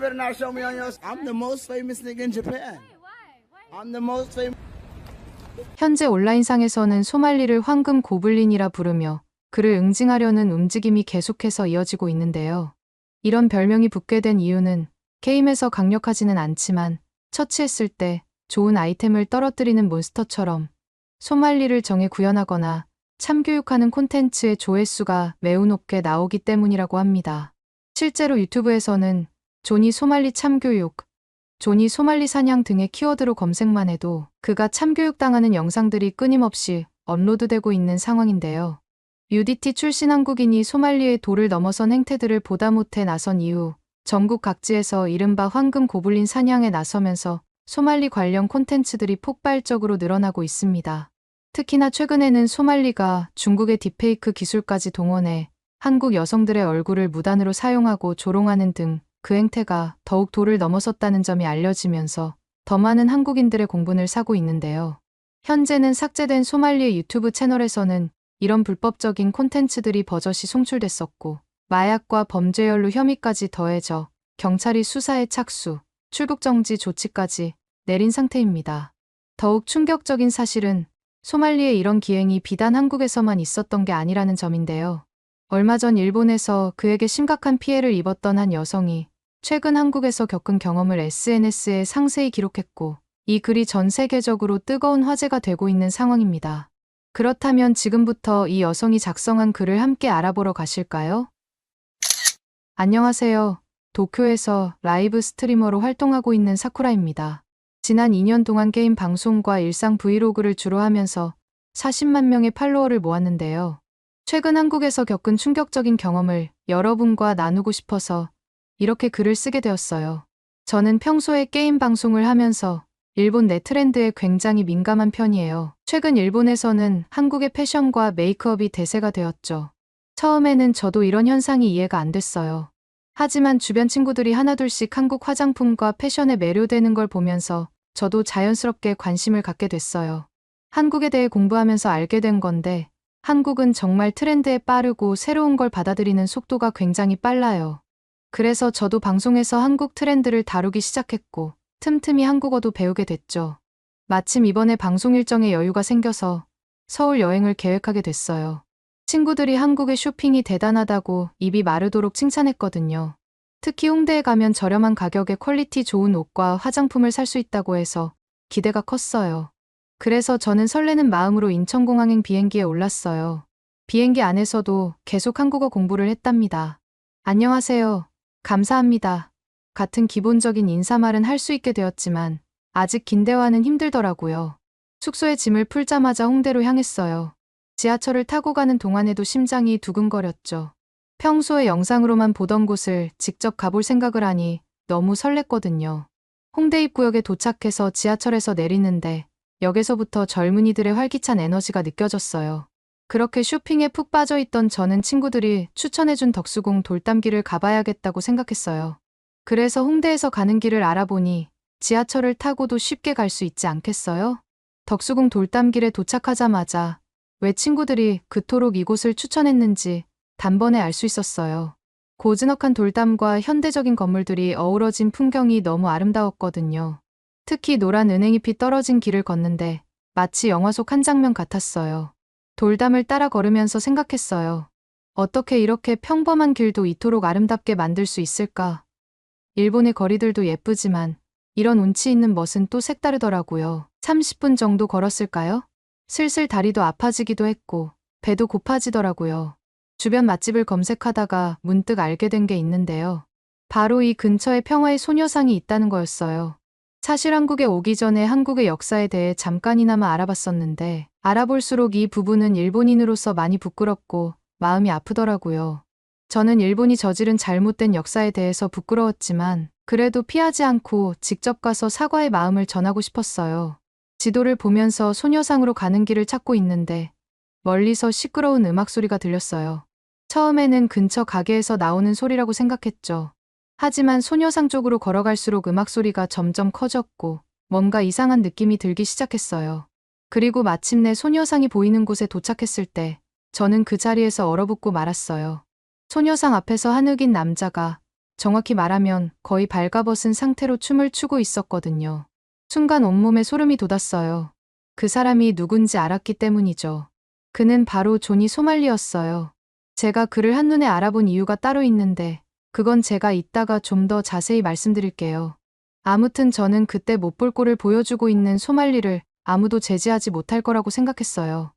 better not show me on your. I'm the most famous nigga in Japan. I'm the most famous. 현재 온라인상에서는 소말리를 황금 고블린이라 부르며 그를 응징하려는 움직임이 계속해서 이어지고 있는데요. 이런 별명이 붙게 된 이유는 게임에서 강력하지는 않지만 처치했을 때 좋은 아이템을 떨어뜨리는 몬스터처럼 소말리를 정해 구현하거나 참교육하는 콘텐츠의 조회수가 매우 높게 나오기 때문이라고 합니다. 실제로 유튜브에서는 조니 소말리 참교육, 조니 소말리 사냥 등의 키워드로 검색만 해도 그가 참교육당하는 영상들이 끊임없이 업로드되고 있는 상황인데요. UDT 출신 한국인이 소말리의 도를 넘어선 행태들을 보다 못해 나선 이후 전국 각지에서 이른바 황금 고블린 사냥에 나서면서 소말리 관련 콘텐츠들이 폭발적으로 늘어나고 있습니다. 특히나 최근에는 소말리가 중국의 딥페이크 기술까지 동원해 한국 여성들의 얼굴을 무단으로 사용하고 조롱하는 등 그 행태가 더욱 도를 넘어섰다는 점이 알려지면서 더 많은 한국인들의 공분을 사고 있는데요. 현재는 삭제된 소말리의 유튜브 채널에서는 이런 불법적인 콘텐츠들이 버젓이 송출됐었고 마약과 범죄 연루 혐의까지 더해져 경찰이 수사에 착수, 출국 정지 조치까지 내린 상태입니다. 더욱 충격적인 사실은 소말리의 이런 기행이 비단 한국에서만 있었던 게 아니라는 점인데요. 얼마 전 일본에서 그에게 심각한 피해를 입었던 한 여성이 최근 한국에서 겪은 경험을 SNS에 상세히 기록했고 이 글이 전 세계적으로 뜨거운 화제가 되고 있는 상황입니다. 그렇다면 지금부터 이 여성이 작성한 글을 함께 알아보러 가실까요? 안녕하세요. 도쿄에서 라이브 스트리머로 활동하고 있는 사쿠라입니다. 지난 2년 동안 게임 방송과 일상 브이로그를 주로 하면서 40만 명의 팔로워를 모았는데요. 최근 한국에서 겪은 충격적인 경험을 여러분과 나누고 싶어서 이렇게 글을 쓰게 되었어요. 저는 평소에 게임 방송을 하면서 일본 내 트렌드에 굉장히 민감한 편이에요. 최근 일본에서는 한국의 패션과 메이크업이 대세가 되었죠. 처음에는 저도 이런 현상이 이해가 안 됐어요. 하지만 주변 친구들이 하나둘씩 한국 화장품과 패션에 매료되는 걸 보면서 저도 자연스럽게 관심을 갖게 됐어요. 한국에 대해 공부하면서 알게 된 건데, 한국은 정말 트렌드에 빠르고 새로운 걸 받아들이는 속도가 굉장히 빨라요. 그래서 저도 방송에서 한국 트렌드를 다루기 시작했고, 틈틈이 한국어도 배우게 됐죠. 마침 이번에 방송 일정에 여유가 생겨서 서울 여행을 계획하게 됐어요. 친구들이 한국의 쇼핑이 대단하다고 입이 마르도록 칭찬했거든요. 특히 홍대에 가면 저렴한 가격에 퀄리티 좋은 옷과 화장품을 살 수 있다고 해서 기대가 컸어요. 그래서 저는 설레는 마음으로 인천공항행 비행기에 올랐어요. 비행기 안에서도 계속 한국어 공부를 했답니다. 안녕하세요. 감사합니다. 같은 기본적인 인사말은 할 수 있게 되었지만 아직 긴 대화는 힘들더라고요. 숙소에 짐을 풀자마자 홍대로 향했어요. 지하철을 타고 가는 동안에도 심장이 두근거렸죠. 평소에 영상으로만 보던 곳을 직접 가볼 생각을 하니 너무 설렜거든요. 홍대 입구역에 도착해서 지하철에서 내리는데 역에서부터 젊은이들의 활기찬 에너지가 느껴졌어요. 그렇게 쇼핑에 푹 빠져 있던 저는 친구들이 추천해준 덕수궁 돌담길을 가봐야겠다고 생각했어요. 그래서 홍대에서 가는 길을 알아보니 지하철을 타고도 쉽게 갈 수 있지 않겠어요? 덕수궁 돌담길에 도착하자마자 왜 친구들이 그토록 이곳을 추천했는지 단번에 알 수 있었어요. 고즈넉한 돌담과 현대적인 건물들이 어우러진 풍경이 너무 아름다웠거든요. 특히 노란 은행잎이 떨어진 길을 걷는데 마치 영화 속 한 장면 같았어요. 돌담을 따라 걸으면서 생각했어요. 어떻게 이렇게 평범한 길도 이토록 아름답게 만들 수 있을까? 일본의 거리들도 예쁘지만 이런 운치 있는 멋은 또 색다르더라고요. 30분 정도 걸었을까요? 슬슬 다리도 아파지기도 했고 배도 고파지더라고요. 주변 맛집을 검색하다가 문득 알게 된 게 있는데요. 바로 이 근처에 평화의 소녀상이 있다는 거였어요. 사실 한국에 오기 전에 한국의 역사에 대해 잠깐이나마 알아봤었는데 알아볼수록 이 부분은 일본인으로서 많이 부끄럽고 마음이 아프더라고요. 저는 일본이 저지른 잘못된 역사에 대해서 부끄러웠지만 그래도 피하지 않고 직접 가서 사과의 마음을 전하고 싶었어요. 지도를 보면서 소녀상으로 가는 길을 찾고 있는데 멀리서 시끄러운 음악 소리가 들렸어요. 처음에는 근처 가게에서 나오는 소리라고 생각했죠. 하지만 소녀상 쪽으로 걸어갈수록 음악 소리가 점점 커졌고 뭔가 이상한 느낌이 들기 시작했어요. 그리고 마침내 소녀상이 보이는 곳에 도착했을 때 저는 그 자리에서 얼어붙고 말았어요. 소녀상 앞에서 한흑인 남자가 정확히 말하면 거의 발가벗은 상태로 춤을 추고 있었거든요. 순간 온몸에 소름이 돋았어요. 그 사람이 누군지 알았기 때문이죠. 그는 바로 조니 소말리였어요. 제가 그를 한눈에 알아본 이유가 따로 있는데, 그건 제가 이따가 좀 더 자세히 말씀드릴게요. 아무튼 저는 그때 못 볼 꼴을 보여주고 있는 소말리를 아무도 제지하지 못할 거라고 생각했어요.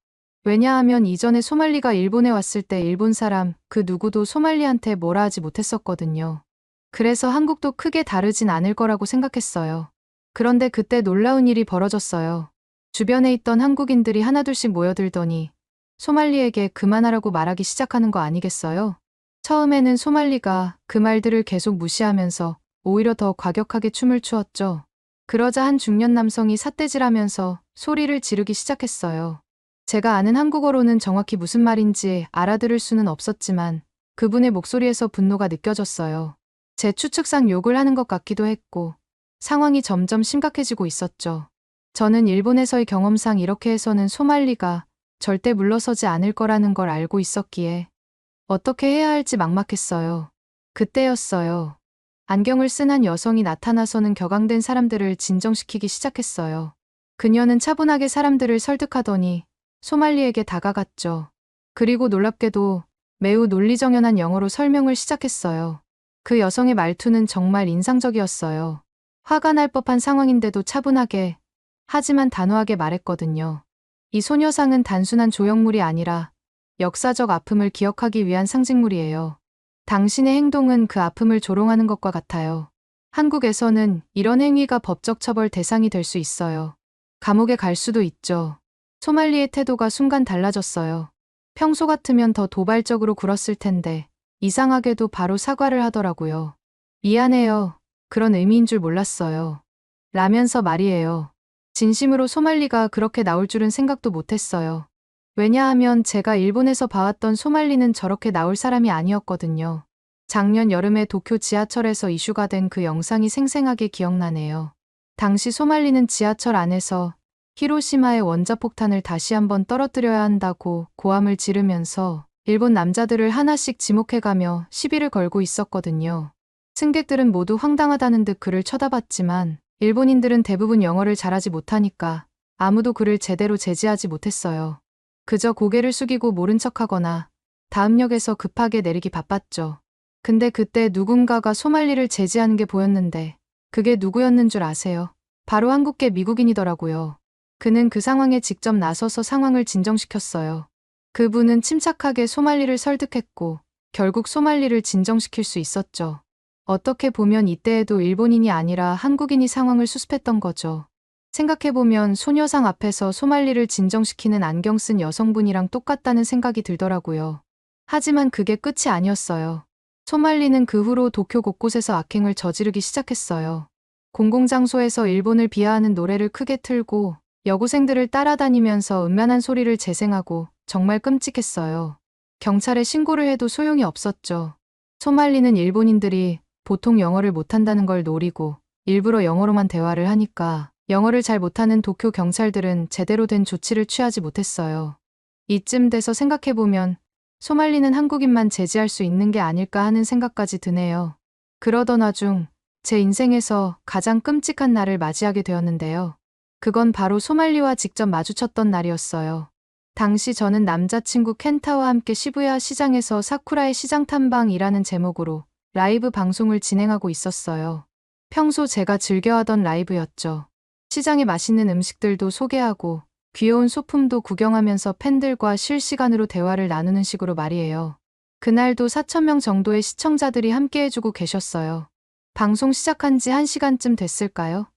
왜냐하면 이전에 소말리가 일본에 왔을 때 일본 사람 그 누구도 소말리한테 뭐라 하지 못했었거든요. 그래서 한국도 크게 다르진 않을 거라고 생각했어요. 그런데 그때 놀라운 일이 벌어졌어요. 주변에 있던 한국인들이 하나둘씩 모여들더니 소말리에게 그만하라고 말하기 시작하는 거 아니겠어요? 처음에는 소말리가 그 말들을 계속 무시하면서 오히려 더 과격하게 춤을 추었죠. 그러자 한 중년 남성이 삿대질하면서 소리를 지르기 시작했어요. 제가 아는 한국어로는 정확히 무슨 말인지 알아들을 수는 없었지만 그분의 목소리에서 분노가 느껴졌어요. 제 추측상 욕을 하는 것 같기도 했고 상황이 점점 심각해지고 있었죠. 저는 일본에서의 경험상 이렇게 해서는 소말리가 절대 물러서지 않을 거라는 걸 알고 있었기에 어떻게 해야 할지 막막했어요. 그때였어요. 안경을 쓴 한 여성이 나타나서는 격앙된 사람들을 진정시키기 시작했어요. 그녀는 차분하게 사람들을 설득하더니 소말리에게 다가갔죠. 그리고 놀랍게도 매우 논리정연한 영어로 설명을 시작했어요. 그 여성의 말투는 정말 인상적이었어요. 화가 날 법한 상황인데도 차분하게, 하지만 단호하게 말했거든요. 이 소녀상은 단순한 조형물이 아니라 역사적 아픔을 기억하기 위한 상징물이에요. 당신의 행동은 그 아픔을 조롱하는 것과 같아요. 한국에서는 이런 행위가 법적 처벌 대상이 될 수 있어요. 감옥에 갈 수도 있죠. 소말리의 태도가 순간 달라졌어요. 평소 같으면 더 도발적으로 굴었을 텐데 이상하게도 바로 사과를 하더라고요. 미안해요. 그런 의미인 줄 몰랐어요. 라면서 말이에요. 진심으로 소말리가 그렇게 나올 줄은 생각도 못했어요. 왜냐하면 제가 일본에서 봐왔던 소말리는 저렇게 나올 사람이 아니었거든요. 작년 여름에 도쿄 지하철에서 이슈가 된 그 영상이 생생하게 기억나네요. 당시 소말리는 지하철 안에서 히로시마의 원자폭탄을 다시 한번 떨어뜨려야 한다고 고함을 지르면서 일본 남자들을 하나씩 지목해가며 시비를 걸고 있었거든요. 승객들은 모두 황당하다는 듯 그를 쳐다봤지만 일본인들은 대부분 영어를 잘하지 못하니까 아무도 그를 제대로 제지하지 못했어요. 그저 고개를 숙이고 모른 척하거나 다음 역에서 급하게 내리기 바빴죠. 근데 그때 누군가가 소말리를 제지하는 게 보였는데 그게 누구였는 줄 아세요? 바로 한국계 미국인이더라고요. 그는 그 상황에 직접 나서서 상황을 진정시켰어요. 그분은 침착하게 소말리를 설득했고 결국 소말리를 진정시킬 수 있었죠. 어떻게 보면 이때에도 일본인이 아니라 한국인이 상황을 수습했던 거죠. 생각해보면 소녀상 앞에서 소말리를 진정시키는 안경 쓴 여성분이랑 똑같다는 생각이 들더라고요. 하지만 그게 끝이 아니었어요. 소말리는 그 후로 도쿄 곳곳에서 악행을 저지르기 시작했어요. 공공장소에서 일본을 비하하는 노래를 크게 틀고 여고생들을 따라다니면서 음란한 소리를 재생하고 정말 끔찍했어요. 경찰에 신고를 해도 소용이 없었죠. 소말리는 일본인들이 보통 영어를 못한다는 걸 노리고 일부러 영어로만 대화를 하니까 영어를 잘 못하는 도쿄 경찰들은 제대로 된 조치를 취하지 못했어요. 이쯤 돼서 생각해보면 소말리는 한국인만 제지할 수 있는 게 아닐까 하는 생각까지 드네요. 그러던 와중 제 인생에서 가장 끔찍한 날을 맞이하게 되었는데요. 그건 바로 소말리와 직접 마주쳤던 날이었어요. 당시 저는 남자친구 켄타와 함께 시부야 시장에서 사쿠라의 시장 탐방이라는 제목으로 라이브 방송을 진행하고 있었어요. 평소 제가 즐겨하던 라이브였죠. 시장의 맛있는 음식들도 소개하고 귀여운 소품도 구경하면서 팬들과 실시간으로 대화를 나누는 식으로 말이에요. 그날도 4천명 정도의 시청자들이 함께 해주고 계셨어요. 방송 시작한 지 1시간쯤 됐을까요?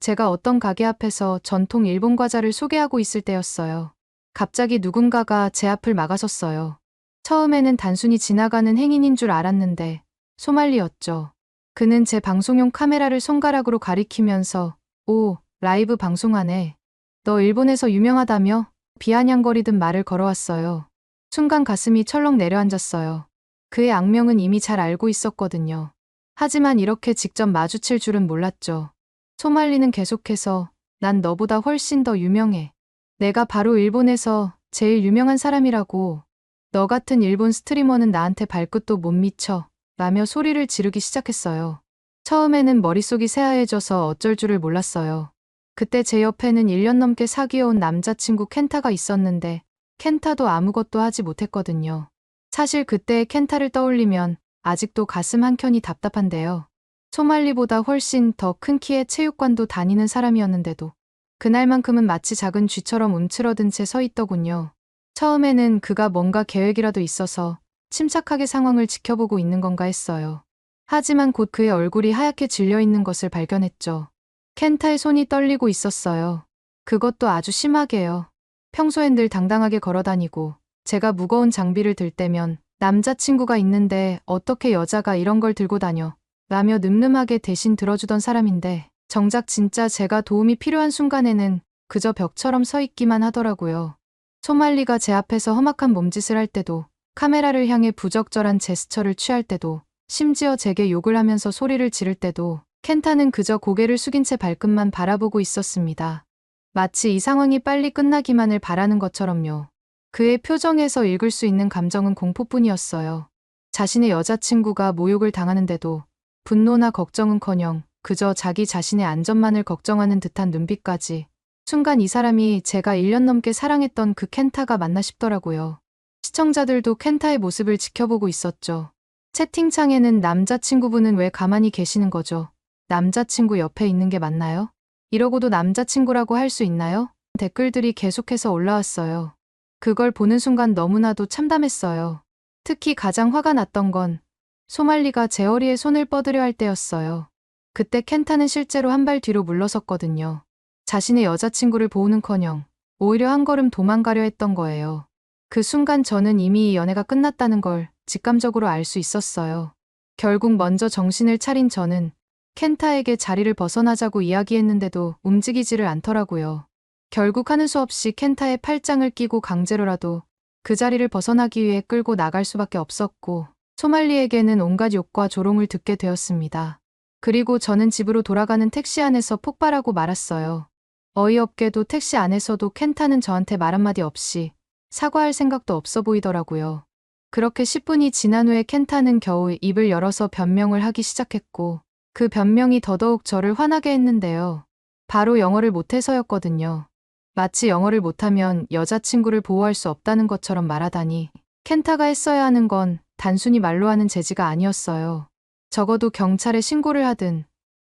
제가 어떤 가게 앞에서 전통 일본 과자를 소개하고 있을 때였어요. 갑자기 누군가가 제 앞을 막아섰어요. 처음에는 단순히 지나가는 행인인 줄 알았는데 소말리였죠. 그는 제 방송용 카메라를 손가락으로 가리키면서 오, 라이브 방송하네. 너 일본에서 유명하다며? 비아냥거리듯 말을 걸어왔어요. 순간 가슴이 철렁 내려앉았어요. 그의 악명은 이미 잘 알고 있었거든요. 하지만 이렇게 직접 마주칠 줄은 몰랐죠. 소말리는 계속해서 난 너보다 훨씬 더 유명해. 내가 바로 일본에서 제일 유명한 사람이라고. 너 같은 일본 스트리머는 나한테 발끝도 못 미쳐. 라며 소리를 지르기 시작했어요. 처음에는 머릿속이 새하얘져서 어쩔 줄을 몰랐어요. 그때 제 옆에는 1년 넘게 사귀어온 남자친구 켄타가 있었는데 켄타도 아무것도 하지 못했거든요. 사실 그때의 켄타를 떠올리면 아직도 가슴 한켠이 답답한데요. 소말리보다 훨씬 더 큰 키의 체육관도 다니는 사람이었는데도 그날만큼은 마치 작은 쥐처럼 움츠러든 채 서 있더군요. 처음에는 그가 뭔가 계획이라도 있어서 침착하게 상황을 지켜보고 있는 건가 했어요. 하지만 곧 그의 얼굴이 하얗게 질려 있는 것을 발견했죠. 켄타의 손이 떨리고 있었어요. 그것도 아주 심하게요. 평소엔 늘 당당하게 걸어다니고 제가 무거운 장비를 들 때면 남자친구가 있는데 어떻게 여자가 이런 걸 들고 다녀 라며 늠름하게 대신 들어주던 사람인데 정작 진짜 제가 도움이 필요한 순간에는 그저 벽처럼 서 있기만 하더라고요. 소말리가 제 앞에서 험악한 몸짓을 할 때도 카메라를 향해 부적절한 제스처를 취할 때도 심지어 제게 욕을 하면서 소리를 지를 때도 켄타는 그저 고개를 숙인 채 발끝만 바라보고 있었습니다. 마치 이 상황이 빨리 끝나기만을 바라는 것처럼요. 그의 표정에서 읽을 수 있는 감정은 공포뿐이었어요. 자신의 여자친구가 모욕을 당하는데도 분노나 걱정은커녕 그저 자기 자신의 안전만을 걱정하는 듯한 눈빛까지 순간 이 사람이 제가 1년 넘게 사랑했던 그 켄타가 맞나 싶더라고요. 시청자들도 켄타의 모습을 지켜보고 있었죠. 채팅창에는 남자친구분은 왜 가만히 계시는 거죠? 남자친구 옆에 있는 게 맞나요? 이러고도 남자친구라고 할 수 있나요? 댓글들이 계속해서 올라왔어요. 그걸 보는 순간 너무나도 참담했어요. 특히 가장 화가 났던 건 소말리가 제 허리에 손을 뻗으려 할 때였어요. 그때 켄타는 실제로 한 발 뒤로 물러섰거든요. 자신의 여자친구를 보호는커녕 오히려 한 걸음 도망가려 했던 거예요. 그 순간 저는 이미 이 연애가 끝났다는 걸 직감적으로 알 수 있었어요. 결국 먼저 정신을 차린 저는 켄타에게 자리를 벗어나자고 이야기했는데도 움직이지를 않더라고요. 결국 하는 수 없이 켄타의 팔짱을 끼고 강제로라도 그 자리를 벗어나기 위해 끌고 나갈 수밖에 없었고 소말리에게는 온갖 욕과 조롱을 듣게 되었습니다. 그리고 저는 집으로 돌아가는 택시 안에서 폭발하고 말았어요. 어이없게도 택시 안에서도 켄타는 저한테 말 한마디 없이 사과할 생각도 없어 보이더라고요. 그렇게 10분이 지난 후에 켄타는 겨우 입을 열어서 변명을 하기 시작했고 그 변명이 더더욱 저를 화나게 했는데요. 바로 영어를 못해서였거든요. 마치 영어를 못하면 여자친구를 보호할 수 없다는 것처럼 말하다니 켄타가 했어야 하는 건 단순히 말로 하는 재지가 아니었어요. 적어도 경찰에 신고를 하든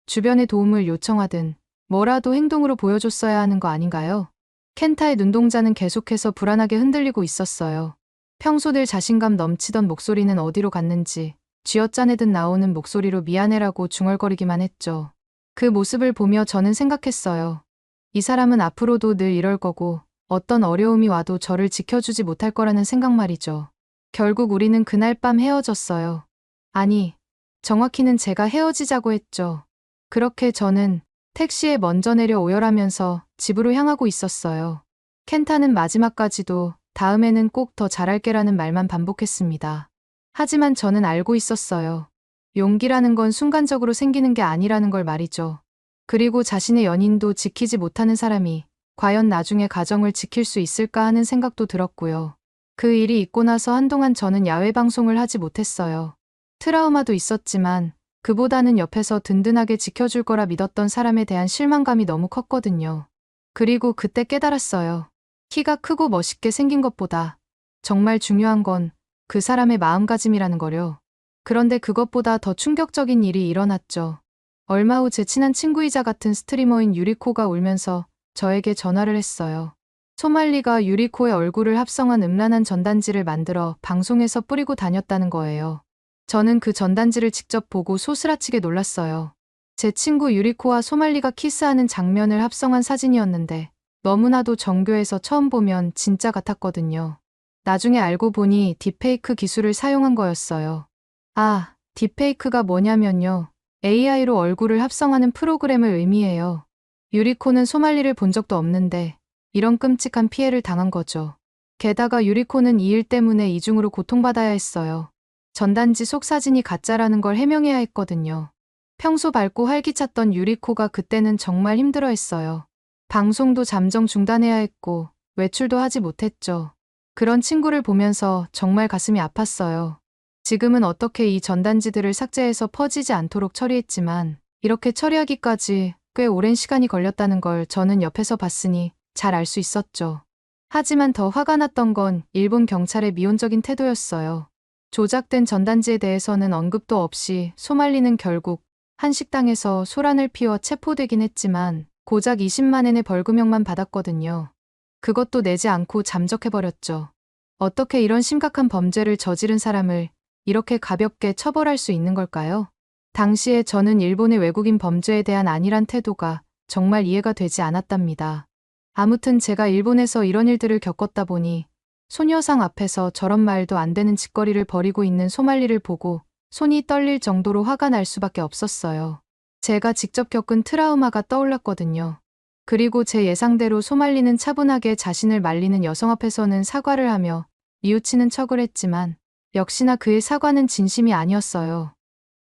주변에 도움을 요청하든 뭐라도 행동으로 보여줬어야 하는 거 아닌가요? 켄타의 눈동자는 계속해서 불안하게 흔들리고 있었어요. 평소 늘 자신감 넘치던 목소리는 어디로 갔는지 쥐어짜내듯 나오는 목소리로 미안해라고 중얼거리기만 했죠. 그 모습을 보며 저는 생각했어요. 이 사람은 앞으로도 늘 이럴 거고 어떤 어려움이 와도 저를 지켜주지 못할 거라는 생각 말이죠. 결국 우리는 그날 밤 헤어졌어요. 아니, 정확히는 제가 헤어지자고 했죠. 그렇게 저는 택시에 먼저 내려 오열하면서 집으로 향하고 있었어요. 켄타는 마지막까지도 다음에는 꼭 더 잘할게라는 말만 반복했습니다. 하지만 저는 알고 있었어요. 용기라는 건 순간적으로 생기는 게 아니라는 걸 말이죠. 그리고 자신의 연인도 지키지 못하는 사람이 과연 나중에 가정을 지킬 수 있을까 하는 생각도 들었고요. 그 일이 있고 나서 한동안 저는 야외 방송을 하지 못했어요. 트라우마도 있었지만 그보다는 옆에서 든든하게 지켜줄 거라 믿었던 사람에 대한 실망감이 너무 컸거든요. 그리고 그때 깨달았어요. 키가 크고 멋있게 생긴 것보다 정말 중요한 건 그 사람의 마음가짐이라는 거려. 그런데 그것보다 더 충격적인 일이 일어났죠. 얼마 후 제 친한 친구이자 같은 스트리머인 유리코가 울면서 저에게 전화를 했어요. 소말리가 유리코의 얼굴을 합성한 음란한 전단지를 만들어 방송에서 뿌리고 다녔다는 거예요. 저는 그 전단지를 직접 보고 소스라치게 놀랐어요. 제 친구 유리코와 소말리가 키스하는 장면을 합성한 사진이었는데 너무나도 정교해서 처음 보면 진짜 같았거든요. 나중에 알고 보니 딥페이크 기술을 사용한 거였어요. 아, 딥페이크가 뭐냐면요. AI로 얼굴을 합성하는 프로그램을 의미해요. 유리코는 소말리를 본 적도 없는데 이런 끔찍한 피해를 당한 거죠. 게다가 유리코는 이 일 때문에 이중으로 고통받아야 했어요. 전단지 속 사진이 가짜라는 걸 해명해야 했거든요. 평소 밝고 활기찼던 유리코가 그때는 정말 힘들어 했어요. 방송도 잠정 중단해야 했고 외출도 하지 못했죠. 그런 친구를 보면서 정말 가슴이 아팠어요. 지금은 어떻게 이 전단지들을 삭제해서 퍼지지 않도록 처리했지만 이렇게 처리하기까지 꽤 오랜 시간이 걸렸다는 걸 저는 옆에서 봤으니 잘 알 수 있었죠. 하지만 더 화가 났던 건 일본 경찰의 미온적인 태도였어요. 조작된 전단지에 대해서는 언급도 없이 소말리는 결국 한 식당에서 소란을 피워 체포되긴 했지만 고작 20만엔의 벌금형만 받았거든요. 그것도 내지 않고 잠적해버렸죠. 어떻게 이런 심각한 범죄를 저지른 사람을 이렇게 가볍게 처벌할 수 있는 걸까요? 당시에 저는 일본의 외국인 범죄에 대한 안일한 태도가 정말 이해가 되지 않았답니다. 아무튼 제가 일본에서 이런 일들을 겪었다 보니 소녀상 앞에서 저런 말도 안 되는 짓거리를 벌이고 있는 소말리를 보고 손이 떨릴 정도로 화가 날 수밖에 없었어요. 제가 직접 겪은 트라우마가 떠올랐거든요. 그리고 제 예상대로 소말리는 차분하게 자신을 말리는 여성 앞에서는 사과를 하며 뉘우치는 척을 했지만 역시나 그의 사과는 진심이 아니었어요.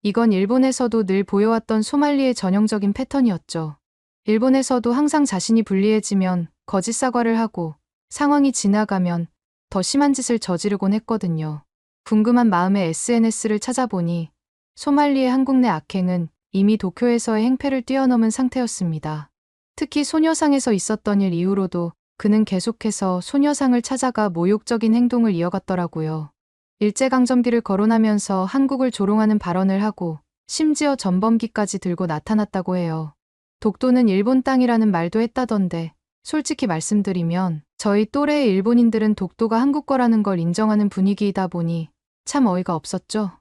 이건 일본에서도 늘 보여왔던 소말리의 전형적인 패턴이었죠. 일본에서도 항상 자신이 불리해지면 거짓 사과를 하고 상황이 지나가면 더 심한 짓을 저지르곤 했거든요. 궁금한 마음에 SNS를 찾아보니 소말리의 한국 내 악행은 이미 도쿄에서의 행패를 뛰어넘은 상태였습니다. 특히 소녀상에서 있었던 일 이후로도 그는 계속해서 소녀상을 찾아가 모욕적인 행동을 이어갔더라고요. 일제강점기를 거론하면서 한국을 조롱하는 발언을 하고 심지어 전범기까지 들고 나타났다고 해요. 독도는 일본 땅이라는 말도 했다던데 솔직히 말씀드리면 저희 또래의 일본인들은 독도가 한국 거라는 걸 인정하는 분위기이다 보니 참 어이가 없었죠.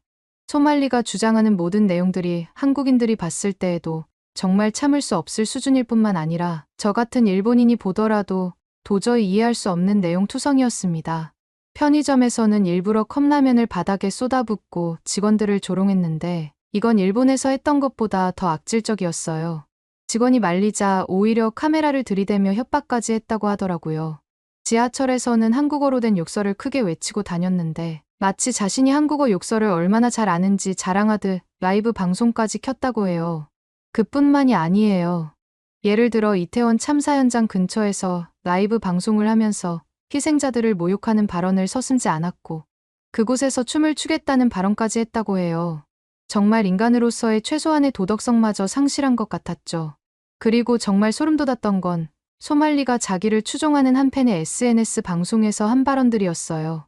소말리가 주장하는 모든 내용들이 한국인들이 봤을 때에도 정말 참을 수 없을 수준일 뿐만 아니라 저 같은 일본인이 보더라도 도저히 이해할 수 없는 내용 투성이었습니다. 편의점에서는 일부러 컵라면을 바닥에 쏟아붓고 직원들을 조롱했는데 이건 일본에서 했던 것보다 더 악질적이었어요. 직원이 말리자 오히려 카메라를 들이대며 협박까지 했다고 하더라고요. 지하철에서는 한국어로 된 욕설을 크게 외치고 다녔는데 마치 자신이 한국어 욕설을 얼마나 잘 아는지 자랑하듯 라이브 방송까지 켰다고 해요. 그뿐만이 아니에요. 예를 들어 이태원 참사 현장 근처에서 라이브 방송을 하면서 희생자들을 모욕하는 발언을 서슴지 않았고 그곳에서 춤을 추겠다는 발언까지 했다고 해요. 정말 인간으로서의 최소한의 도덕성마저 상실한 것 같았죠. 그리고 정말 소름 돋았던 건 소말리가 자기를 추종하는 한 팬의 SNS 방송에서 한 발언들이었어요.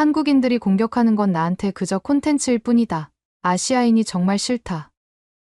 한국인들이 공격하는 건 나한테 그저 콘텐츠일 뿐이다. 아시아인이 정말 싫다.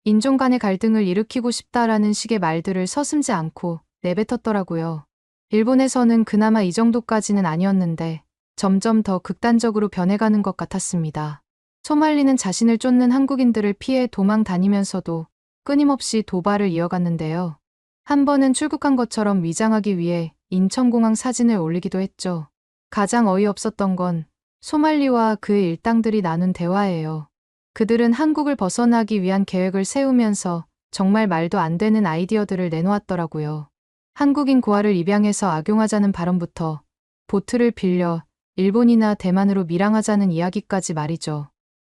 인종 간의 갈등을 일으키고 싶다라는 식의 말들을 서슴지 않고 내뱉었더라고요. 일본에서는 그나마 이 정도까지는 아니었는데 점점 더 극단적으로 변해가는 것 같았습니다. 소말리는 자신을 쫓는 한국인들을 피해 도망 다니면서도 끊임없이 도발을 이어갔는데요. 한 번은 출국한 것처럼 위장하기 위해 인천공항 사진을 올리기도 했죠. 가장 어이없었던 건 소말리와 그의 일당들이 나눈 대화예요. 그들은 한국을 벗어나기 위한 계획을 세우면서 정말 말도 안 되는 아이디어들을 내놓았더라고요. 한국인 고아를 입양해서 악용하자는 발언부터 보트를 빌려 일본이나 대만으로 밀항하자는 이야기까지 말이죠.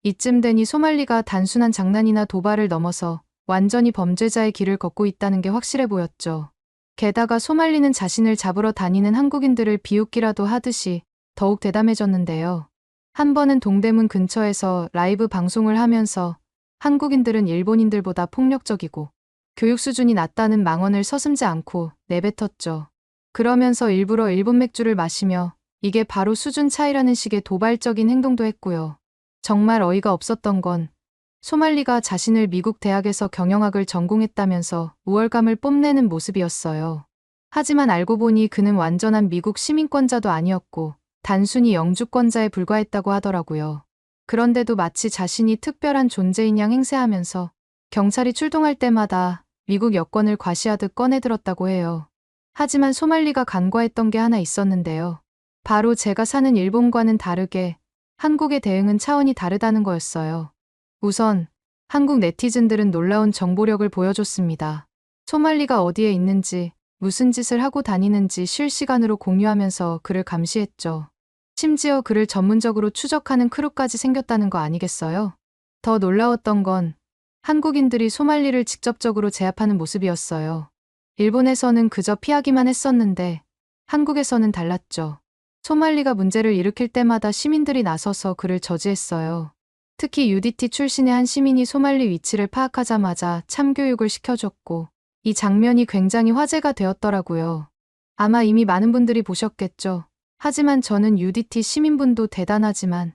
이쯤 되니 소말리가 단순한 장난이나 도발을 넘어서 완전히 범죄자의 길을 걷고 있다는 게 확실해 보였죠. 게다가 소말리는 자신을 잡으러 다니는 한국인들을 비웃기라도 하듯이 더욱 대담해졌는데요. 한 번은 동대문 근처에서 라이브 방송을 하면서 한국인들은 일본인들보다 폭력적이고 교육 수준이 낮다는 망언을 서슴지 않고 내뱉었죠. 그러면서 일부러 일본 맥주를 마시며 이게 바로 수준 차이라는 식의 도발적인 행동도 했고요. 정말 어이가 없었던 건 소말리가 자신을 미국 대학에서 경영학을 전공했다면서 우월감을 뽐내는 모습이었어요. 하지만 알고 보니 그는 완전한 미국 시민권자도 아니었고 단순히 영주권자에 불과했다고 하더라고요. 그런데도 마치 자신이 특별한 존재인 양 행세하면서 경찰이 출동할 때마다 미국 여권을 과시하듯 꺼내들었다고 해요. 하지만 소말리가 간과했던 게 하나 있었는데요. 바로 제가 사는 일본과는 다르게 한국의 대응은 차원이 다르다는 거였어요. 우선 한국 네티즌들은 놀라운 정보력을 보여줬습니다. 소말리가 어디에 있는지, 무슨 짓을 하고 다니는지 실시간으로 공유하면서 그를 감시했죠. 심지어 그를 전문적으로 추적하는 크루까지 생겼다는 거 아니겠어요? 더 놀라웠던 건 한국인들이 소말리를 직접적으로 제압하는 모습이었어요. 일본에서는 그저 피하기만 했었는데 한국에서는 달랐죠. 소말리가 문제를 일으킬 때마다 시민들이 나서서 그를 저지했어요. 특히 UDT 출신의 한 시민이 소말리 위치를 파악하자마자 참교육을 시켜줬고 이 장면이 굉장히 화제가 되었더라고요. 아마 이미 많은 분들이 보셨겠죠. 하지만 저는 UDT 시민분도 대단하지만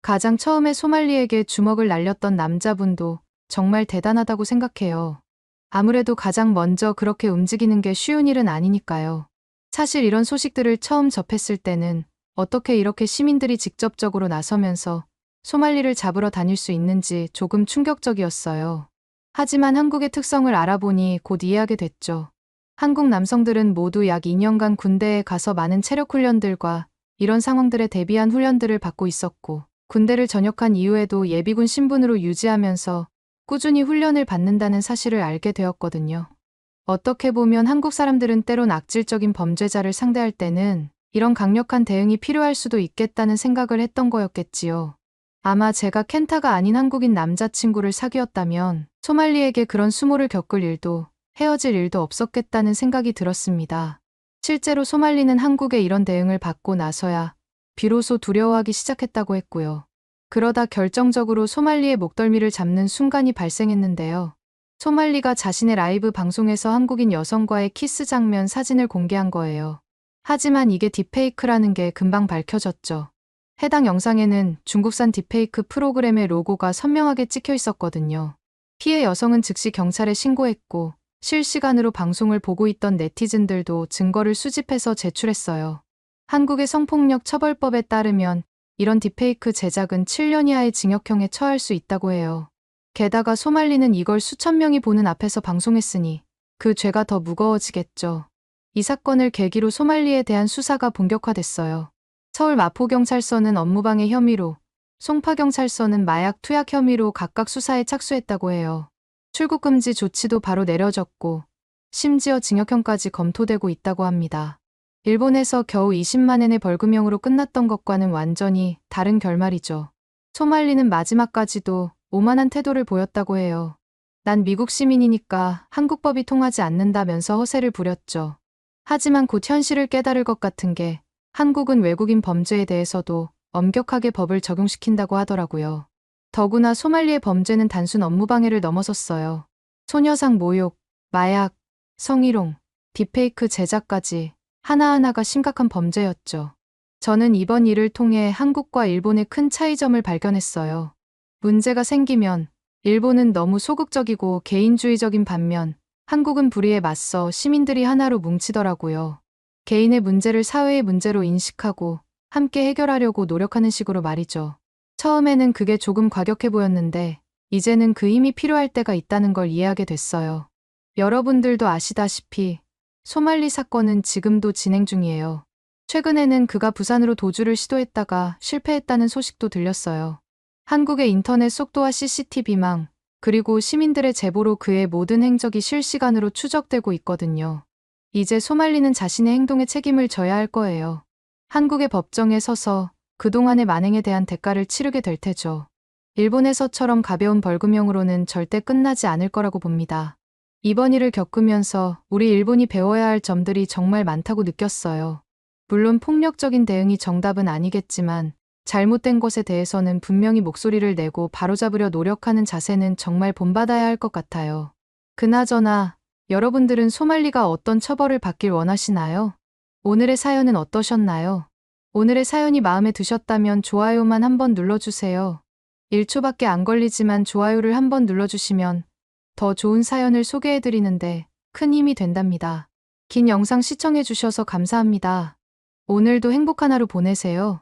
가장 처음에 소말리에게 주먹을 날렸던 남자분도 정말 대단하다고 생각해요. 아무래도 가장 먼저 그렇게 움직이는 게 쉬운 일은 아니니까요. 사실 이런 소식들을 처음 접했을 때는 어떻게 이렇게 시민들이 직접적으로 나서면서 소말리를 잡으러 다닐 수 있는지 조금 충격적이었어요. 하지만 한국의 특성을 알아보니 곧 이해하게 됐죠. 한국 남성들은 모두 약 2년간 군대에 가서 많은 체력 훈련들과 이런 상황들에 대비한 훈련들을 받고 있었고, 군대를 전역한 이후에도 예비군 신분으로 유지하면서 꾸준히 훈련을 받는다는 사실을 알게 되었거든요. 어떻게 보면 한국 사람들은 때론 악질적인 범죄자를 상대할 때는 이런 강력한 대응이 필요할 수도 있겠다는 생각을 했던 거였겠지요. 아마 제가 켄타가 아닌 한국인 남자친구를 사귀었다면 소말리에게 그런 수모를 겪을 일도 헤어질 일도 없었겠다는 생각이 들었습니다. 실제로 소말리는 한국의 이런 대응을 받고 나서야 비로소 두려워하기 시작했다고 했고요. 그러다 결정적으로 소말리의 목덜미를 잡는 순간이 발생했는데요. 소말리가 자신의 라이브 방송에서 한국인 여성과의 키스 장면 사진을 공개한 거예요. 하지만 이게 딥페이크라는 게 금방 밝혀졌죠. 해당 영상에는 중국산 딥페이크 프로그램의 로고가 선명하게 찍혀 있었거든요. 피해 여성은 즉시 경찰에 신고했고 실시간으로 방송을 보고 있던 네티즌들도 증거를 수집해서 제출했어요. 한국의 성폭력 처벌법에 따르면 이런 딥페이크 제작은 7년 이하의 징역형에 처할 수 있다고 해요. 게다가 소말리는 이걸 수천 명이 보는 앞에서 방송했으니 그 죄가 더 무거워지겠죠. 이 사건을 계기로 소말리에 대한 수사가 본격화됐어요. 서울 마포경찰서는 업무방해 혐의로, 송파경찰서는 마약 투약 혐의로 각각 수사에 착수했다고 해요. 출국금지 조치도 바로 내려졌고, 심지어 징역형까지 검토되고 있다고 합니다. 일본에서 겨우 20만엔의 벌금형으로 끝났던 것과는 완전히 다른 결말이죠. 소말리는 마지막까지도 오만한 태도를 보였다고 해요. 난 미국 시민이니까 한국법이 통하지 않는다면서 허세를 부렸죠. 하지만 곧 현실을 깨달을 것 같은 게 한국은 외국인 범죄에 대해서도 엄격하게 법을 적용시킨다고 하더라고요. 더구나 소말리의 범죄는 단순 업무방해를 넘어섰어요. 소녀상 모욕, 마약, 성희롱, 딥페이크 제작까지 하나하나가 심각한 범죄였죠. 저는 이번 일을 통해 한국과 일본의 큰 차이점을 발견했어요. 문제가 생기면 일본은 너무 소극적이고 개인주의적인 반면 한국은 불의에 맞서 시민들이 하나로 뭉치더라고요. 개인의 문제를 사회의 문제로 인식하고 함께 해결하려고 노력하는 식으로 말이죠. 처음에는 그게 조금 과격해 보였는데 이제는 그 힘이 필요할 때가 있다는 걸 이해하게 됐어요. 여러분들도 아시다시피 소말리 사건은 지금도 진행 중이에요. 최근에는 그가 부산으로 도주를 시도했다가 실패했다는 소식도 들렸어요. 한국의 인터넷 속도와 CCTV망, 그리고 시민들의 제보로 그의 모든 행적이 실시간으로 추적되고 있거든요. 이제 소말리는 자신의 행동에 책임을 져야 할 거예요. 한국의 법정에 서서 그동안의 만행에 대한 대가를 치르게 될 테죠. 일본에서처럼 가벼운 벌금형으로는 절대 끝나지 않을 거라고 봅니다. 이번 일을 겪으면서 우리 일본이 배워야 할 점들이 정말 많다고 느꼈어요. 물론 폭력적인 대응이 정답은 아니겠지만 잘못된 것에 대해서는 분명히 목소리를 내고 바로잡으려 노력하는 자세는 정말 본받아야 할 것 같아요. 그나저나 여러분들은 소말리가 어떤 처벌을 받길 원하시나요? 오늘의 사연은 어떠셨나요? 오늘의 사연이 마음에 드셨다면 좋아요만 한번 눌러주세요. 1초밖에 안 걸리지만 좋아요를 한번 눌러주시면 더 좋은 사연을 소개해드리는데 큰 힘이 된답니다. 긴 영상 시청해주셔서 감사합니다. 오늘도 행복한 하루 보내세요.